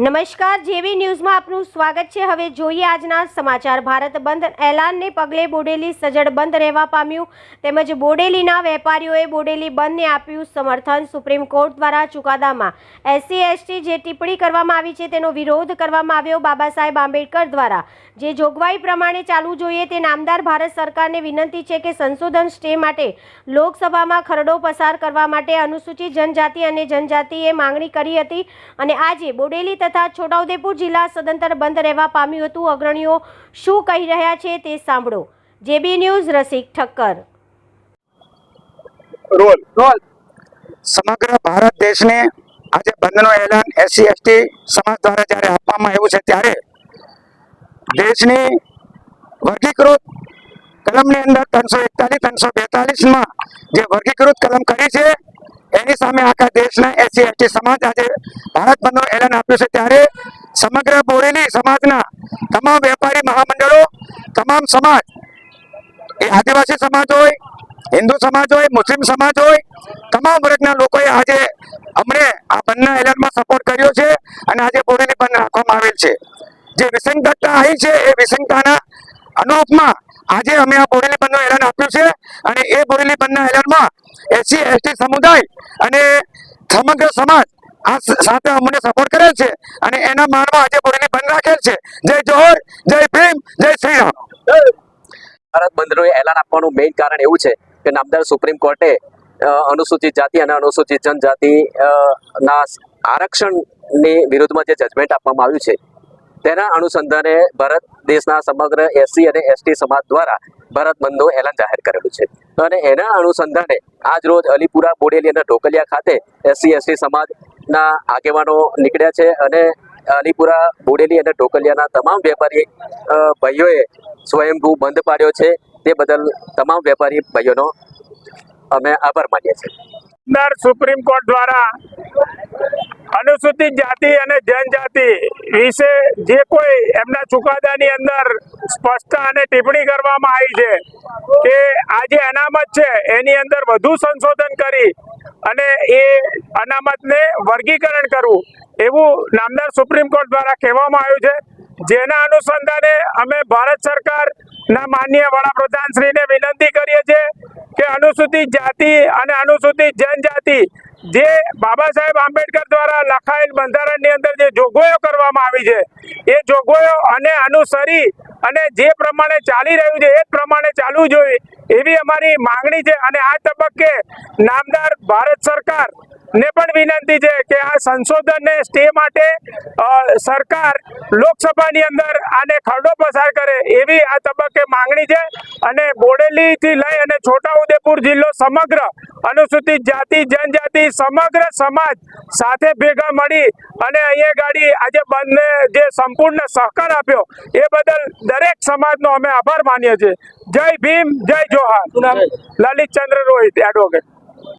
નમસ્કાર, જેવી ન્યૂઝમાં આપનું સ્વાગત છે. હવે જોઈએ આજના સમાચાર. ભારત બંધ એલાનને પગલે બોડેલી સજ્જડ બંધ રહેવા પામ્યું. તેમજ બોડેલીના વેપારીઓએ બોડેલી બંધને આપ્યું સમર્થન. સુપ્રીમ કોર્ટ દ્વારા ચુકાદામાં એસસી, એસટી જે ટિપ્પણી કરવામાં આવી છે તેનો વિરોધ કરવામાં આવ્યો. બાબા સાહેબ આંબેડકર દ્વારા જે જોગવાઈ પ્રમાણે ચાલવું જોઈએ તે નામદાર ભારત સરકારને વિનંતી છે કે સંશોધન સ્ટે માટે લોકસભામાં ખરડો પસાર કરવા માટે અનુસૂચિત જનજાતિ અને જનજાતિએ માંગણી કરી હતી. અને આજે બોડેલી તથા છોટાઉદેપુર જિલ્લા સદંતર બંધ રહેવા પામ્યું હતું. અગ્રણીઓ શું કહી રહ્યા છે તે સાંભળો. JB news, Rasik Thakkar. સમગ્ર ભારત દેશને આજે બંધનું એલાન એસસી, એસટી સમાજ દ્વારા જ્યારે આપવામાં આવ્યું છે ત્યારે દેશની વર્ગીકૃત કલમની અંદર ત્રણસો એકતાલીસ, ત્રણસો બેતાલીસમાં જે વર્ગીકૃત કલમ કરી છે એની સામે આખા દેશના એસસી એસટી સમાજ આજે ભારત બંધનું એલાન આપ્યું છે. ત્યારે સમગ્ર બોરેલી સમાજના તમામ વેપારી મહામંડળો, તમામ સમાજ, એ આદિવાસી સમાજ હોય, હિન્દુ સમાજ હોય, મુસ્લિમ સમાજ હોય, તમામ વર્ગના લોકોએ આજે અમને આ બંધના એલાનમાં સપોર્ટ કર્યો છે અને આજે બોરેલી બંધ રાખવામાં આવેલ છે. જે વિસંગતતા આવી છે એ વિસંગતાના અનુરૂપમાં આજે અમે આ બોરેલી બંધનું એલાન આપ્યું છે અને એ બોરેલી બંધના એલાનમાં એસસી, એસટી સમુદાય અને સમગ્ર સમાજ આ સાથે અમને સપોર્ટ કરેલ છે અને એના માનમાં આજે બોરેલી બંધ રાખેલ છે. જય જોહર, જય ભીમ, જય શ્રી રામ ભારત બંધનું એલાન આપવાનું મેઇન કારણ એવું છે કે નામદાર સુપ્રીમ કોર્ટે અનુસૂચિત જાતિ અને અનુસૂચિત જનજાતિ ના આરક્ષણની વિરુદ્ધમાં જે જજમેન્ટ આપવામાં આવ્યું છે તેના અનુસંધાને ભારત દેશના સમગ્ર એસસી અને એસટી સમાજ દ્વારા ભારત બંધનું એલાન જાહેર કરેલું છે. અને એના અનુસંધાને આજ રોજ અલીપુરા, બોડેલી અને ઢોકલિયા ખાતે એસસી એસટી સમાજના આગેવાનો નીકળ્યા છે અને અલીપુરા, બોડેલી અને ઢોકલિયાના તમામ વેપારી ભાઈઓએ સ્વયંભૂ બંધ પાડ્યો છે. તે બદલ તમામ વેપારી ભાઈઓનો અમે આભાર માનીએ છીએ. સુપ્રીમ કોર્ટ દ્વારા અનુસૂચિત જાતિ અને જનજાતિ વિશે જે કોઈ એમના ચુકાદાની અંદર સ્પષ્ટતા અને ટિપ્પણી કરવામાં આવી છે કે આ જે અનામત છે, એની અંદર વધુ સંશોધન કરી અને એ અનામતને વર્ગીકરણ કરવું એવું નામદાર સુપ્રીમ કોર્ટ દ્વારા કહેવામાં આવ્યું છે. જેના અનુસંધાને અમે ભારત સરકારના માનનીય વડાપ્રધાન શ્રીને વિનંતી કરીએ છીએ કે અનુસૂચિત જાતિ અને અનુસૂચિત જનજાતિ જે બાબા સાહેબ આંબેડકર દ્વારા લખાયેલ બંધારણની અંદર જે જોગવાઈઓ કરવામાં આવી છે, એ જોગવાઈઓ અને અનુસરી અને જે પ્રમાણે ચાલી રહ્યું છે, એ પ્રમાણે ચાલવું જોઈએ એવી અમારી માંગણી છે. અને આ તબક્કે નામદાર ભારત સરકાર ને પણ વિનંતી છે કે આ સંશોધનને સ્ટે માટે સરકાર લોકસભાની અંદર આને ખરડો પસાર કરે એવી આ તબક્કે માંગણી છે. અને બોડેલીથી લઈ અને છોટાઉદેપુર જિલ્લો સમગ્ર અનુસૂચિત જાતિ જનજાતિ સમગ્ર સમાજ સાથે ભેગા મળી અને અહીંયા ગાડી આજે બંને જે સંપૂર્ણ સહકાર આપ્યો એ બદલ દરેક સમાજનો અમે આભાર માનીએ છીએ. જય ભીમ જય જોહાર. લલિત ચંદ્ર રોહિત એડવોકેટ